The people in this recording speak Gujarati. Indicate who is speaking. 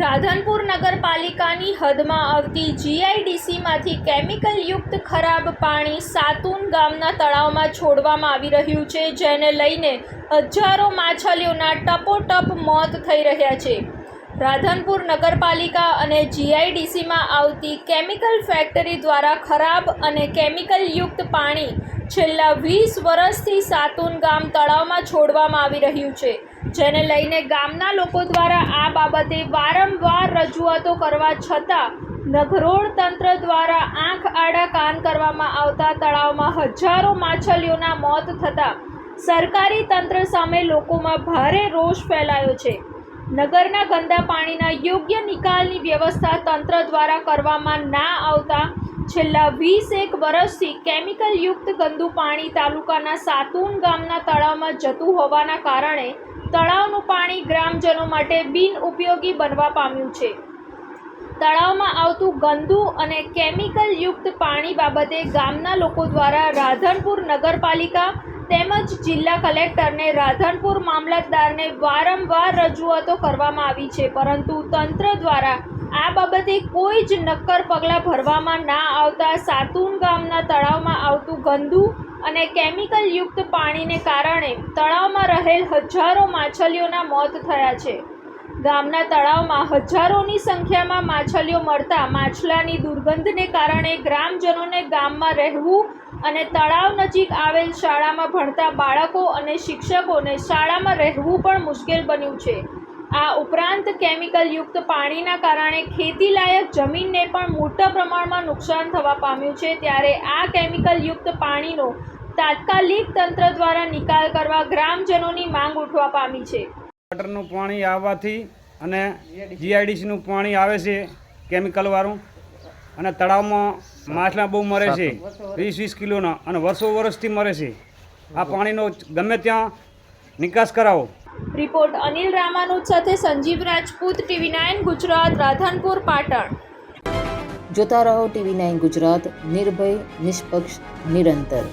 Speaker 1: રાધનપુર નગરપાલિકાની હદમાં આવતી જીઆઈડીસીમાંથી કેમિકલયુક્ત ખરાબ પાણી સાતુન ગામના તળાવમાં છોડવામાં આવી રહ્યું છે, જેને લઈને હજારો માછલીઓના ટપોટપ મોત થઈ રહ્યા છે. રાધનપુર નગરપાલિકા અને જીઆઈડીસીમાં આવતી કેમિકલ ફેક્ટરી દ્વારા ખરાબ અને કેમિકલયુક્ત પાણી છેલ્લા વીસ વર્ષથી સાતુન ગામ તળાવમાં છોડવામાં આવી રહ્યું છે. જેને લઈને ગામના લોકો દ્વારા આ બાબતે વારંવાર રજૂઆતો કરવા છતાં નગરોળ તંત્ર દ્વારા આંખ આડા કાન કરવામાં આવતા તળાવમાં હજારો માછલીઓના મોત થતાં સરકારી તંત્ર સામે લોકોમાં ભારે રોષ ફેલાયો છે. નગરના ગંદા પાણીના યોગ્ય નિકાલની વ્યવસ્થા તંત્ર દ્વારા કરવામાં ના આવતા છેલ્લા વીસ એક વર્ષથી કેમિકલયુક્ત ગંદુ પાણી તાલુકાના સાતુન ગામના તળાવમાં જતું હોવાના કારણે તળાવનું પાણી ગ્રામજનો માટે બિનઉપયોગી બનવા પામ્યું છે. તળાવમાં આવતું ગંદુ અને કેમિકલયુક્ત પાણી બાબતે ગામના લોકો દ્વારા રાધનપુર નગરપાલિકા તેમજ જિલ્લા કલેક્ટરને રાધનપુર મામલતદારને વારંવાર રજૂઆતો કરવામાં આવી છે, પરંતુ તંત્ર દ્વારા આ બાબતે કોઈ જ નક્કર પગલાં ભરવામાં ના આવતા સાતુન ગામના તળાવમાં આવતું ગંદુ અને કેમિકલયુક્ત પાણીને કારણે તળાવમાં રહેલ હજારો માછલીઓના મોત થયા છે. ગામના તળાવમાં હજારોની સંખ્યામાં માછલીઓ મળતા માછલાની દુર્ગંધને કારણે ગ્રામજનોને ગામમાં રહેવું અને તળાવ નજીક આવેલ શાળામાં ભણતા બાળકો અને શિક્ષકોને શાળામાં રહેવું પણ મુશ્કેલ બન્યું છે. આ ઉપરાંત કેમિકલયુક્ત પાણીના કારણે ખેતીલાયક જમીનને પણ મોટા પ્રમાણમાં નુકસાન થવા પામ્યું છે. ત્યારે આ કેમિકલયુક્ત પાણીનો તાત્કાલિક તંત્ર દ્વારા નિકાલ કરવા ગ્રામજનોની માંગ ઉઠવા પામી છે.
Speaker 2: વોટરનું પાણી આવવાથી અને જીઆઈડીસીનું પાણી આવે છે કેમિકલવાળું અને તળાવમાં માછલા બહુ મરે છે. વીસ વીસ કિલોના અને વર્ષો વર્ષથી મરે છે. આ પાણીનો ગમે ત્યાં નિકાસ કરાવો.
Speaker 1: રિપોર્ટ અનિલ રામાનુજ સાથે સંજીવ રાજપૂત ટીવી નાઇન ગુજરાત રાધનપુર પાટણ.
Speaker 3: જોતા રહો ટીવી નાઇન ગુજરાત નિર્ભય નિષ્પક્ષ નિરંતર.